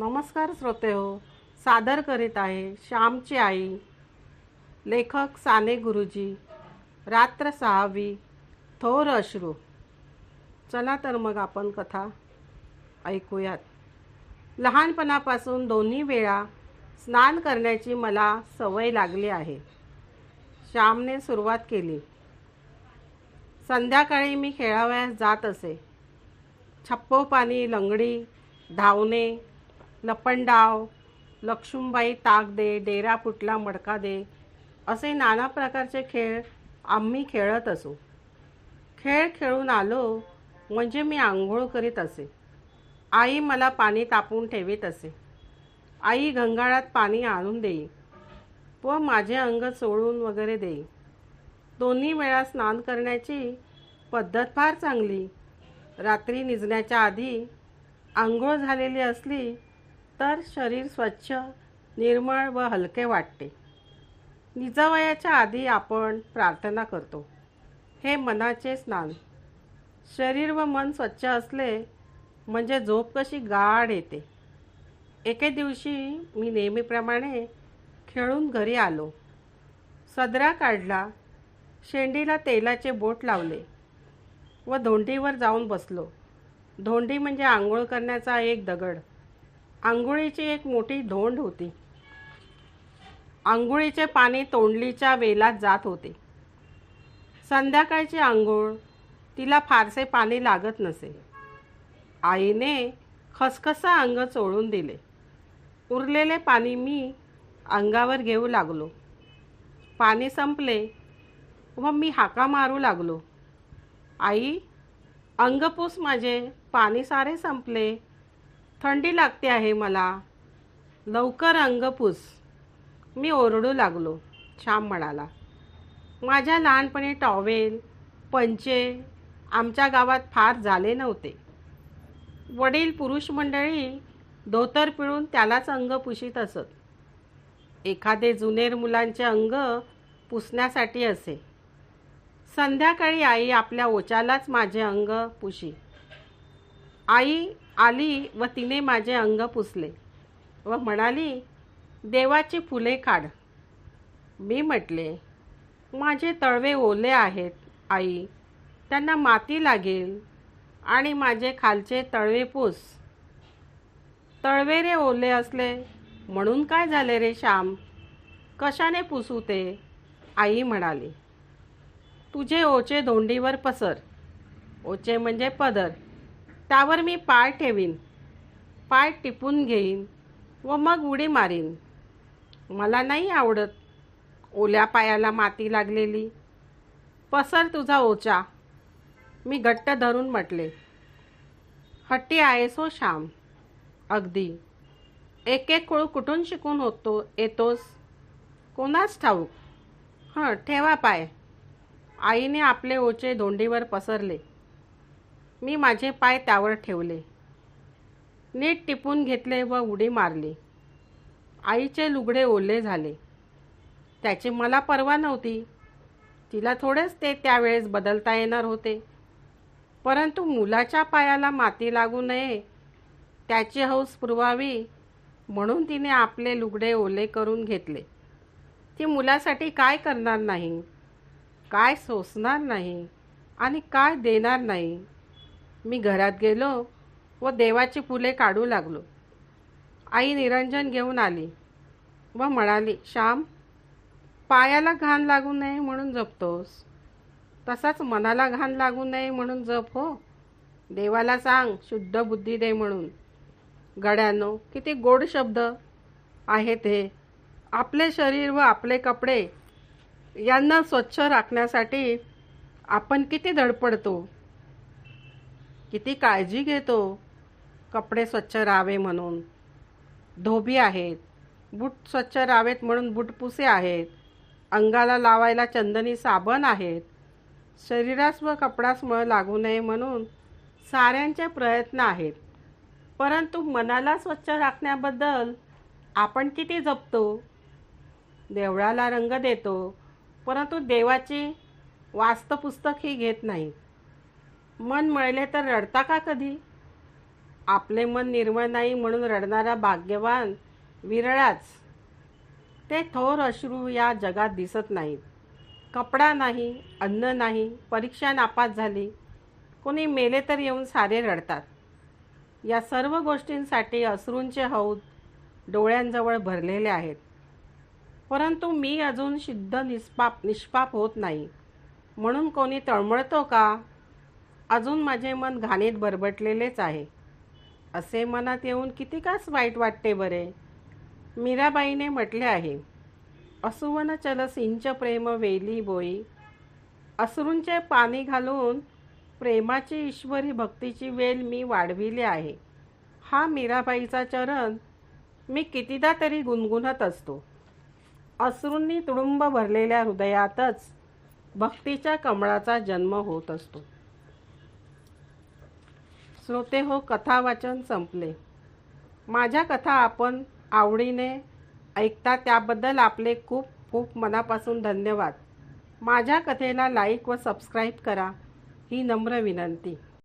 नमस्कार श्रोते हो सादर करीत आहे श्यामची आई लेखक साने गुरुजी रात्र सहावी थोर अश्रू. चला तर मग आपण कथा ऐकूयात. लहानपणापासून दोन्ही वेळा स्नान करण्याची मला सवय लागली आहे. श्यामने सुरुवात केली. संध्याकाळी मी खेळावयास जात असे. छप्पो पाणी लंगडी धावणे लपंडाव लक्ष्मीबाई ताक दे डेरा फुटला मडका दे असे नाना प्रकारचे खेळ आम्ही खेळत असू. खेळ खेळून आलो म्हणजे मी आंघोळ करीत असे. आई मला पाणी तापून ठेवीत असे. आई घंगाळात पाणी आणून देई व माझे अंग सोडून वगैरे देई. दोन्ही वेळा स्नान करण्याची पद्धत फार चांगली. रात्री निजण्याच्या आधी आंघोळ झालेली असली तर शरीर स्वच्छ निर्मळ व हलके वाटते. निजावयाच्या आधी आपण प्रार्थना करतो. हे मनाचे स्नान. शरीर व मन स्वच्छ असले म्हणजे झोप कशी गाढ येते. एके दिवशी मी नेहमीप्रमाणे खेळून घरी आलो. सदरा काढला. शेंडीला तेलाचे बोट लावले व धोंडीवर जाऊन बसलो. धोंडी म्हणजे आंघोळ करण्याचा एक दगड. आंघोळीची एक मोठी धोंड होती. आंघोळीचे पाणी तोंडलीच्या वेलात जात होते. संध्याकाळची आंघोळ तिला फारसे पाणी लागत नसे. आईने खसखसा अंग चोळून दिले. उरलेले पाणी मी अंगावर घेऊ लागलो. पाणी संपले व मी हाका मारू लागलो. आई अंगपूस माझे पाणी सारे संपले. थंडी लागते आहे मला. लवकर अंगपूस मी ओरडू लागलो. श्याम म्हणाला माझ्या लहानपणी टॉवेल पंचे आमच्या गावात फार झाले नव्हते. वडील पुरुष मंडळी धोतर पिळून त्यालाच अंग पुशीत असत. एखादे जुनेर मुलांचे अंग पुसण्यासाठी असे. संध्याकाळी आई आपल्या ओचालाच माझे अंग पुशी. आई आली व तिने माझे अंग पुसले व म्हणाली देवाची फुले काढ. मी म्हटले माझे तळवे ओले आहेत आई. त्यांना माती लागेल आणि माझे खालचे तळवे पूस. तळवे रे ओले असले म्हणून काय झाले रे श्याम? कशाने पुसू ते? आई म्हणाली. तुझे ओचे धोंडीवर पसर. ओचे म्हणजे पदर. त्यावर मी पाय ठेवीन. पाय टिपून घेईन व मग उडी मारीन. मला नाही आवडत ओल्या पायाला माती लागलेली. पसर तुझा ओचा. मी घट्ट धरून म्हटले हट्टी आहेस हो श्याम. अगदी. एक एक कुळ कुठून शिकून होतो येतोस? कोणाच ठाऊक? हं ठेवा पाय. आईने आपले ओचे धोंडीवर पसरले. मी माझे पाय त्यावर ठेवले. नीट टिपून घेतले व उडी मारली. आईचे लुगडे ओले झाले. त्याची मला पर्वा नव्हती. तिला थोडेच ते त्यावेळेस बदलता येणार होते. परंतु मुलाच्या पायाला माती लागू नये त्याची हौस पुरवावी म्हणून तिने आपले लुगडे ओले करून घेतले. ती मुलासाठी काय करणार नाही? काय सोसणार नाही? आणि काय देणार नाही? मी घरात गेलो व देवाची फुले काढू लागलो. आई निरंजन घेऊन आली व म्हणाली श्याम पायाला घाण लागू नये म्हणून जपतोस. तसाच मनाला घाण लागू नये म्हणून जप हो. देवाला सांग शुद्ध बुद्धी दे म्हणून. गड्यानो किती गोड शब्द आहेत हे. आपले शरीर व आपले कपडे यांना स्वच्छ राखण्यासाठी आपण किती धडपडतो. किती काळजी घेतो? कपडे स्वच्छ राहावे म्हणून. धोबी आहेत. बूट स्वच्छ राहावेत म्हणून बुटपुसे आहेत. अंगाला लावायला चंदनी साबण आहेत. शरीरास व कपडास मळ लागू नये म्हणून साऱ्यांचे प्रयत्न आहेत. परंतु मनाला स्वच्छ राखण्याबद्दल आपण किती जपतो? देवळाला रंग देतो. परंतु देवाची वास्तपुस्तक ही घेत नाही. मन मळले तर रडता का कधी? आपले मन निर्मळ नाही म्हणून रडणारा भाग्यवान विरळाच. ते थोर अश्रू या जगात दिसत नाहीत. कपडा नाही अन्न नाही परीक्षा नापास झाली. कोणी मेले तर येऊन सारे रडतात. या सर्व गोष्टींसाठी अश्रूंचे हौद डोळ्यांजवळ भरलेले आहेत. परंतु मी अजून शुद्ध निष्पाप निष्पाप होत नाही. म्हणून कोणी तळमळतो का? अजून माझे मन घाणीत बरबटलेलेच आहे. असे मनात येऊन किती कास वाईट वाटते बरे? मीराबाईने म्हटले आहे असुवन चल सिंच प्रेम वेली बोई. असरूंचे पाणी घालून प्रेमाची ईश्वरी भक्तीची वेल मी वाढविली आहे. हा मीराबाईचा चरण मी कितीदा तरी गुणगुणत असतो. अश्रूंनी तुडुंब भरलेल्या हृदयातच भक्तीच्या कमळाचा जन्म होत असतो. श्रोते हो कथा वाचन संपले. माझ्या कथा आपण आवडीने ऐकता त्याबद्दल आपले खूप खूप मनापासून धन्यवाद. माझ्या कथेला लाईक व सबस्क्राईब करा ही नम्र विनंती.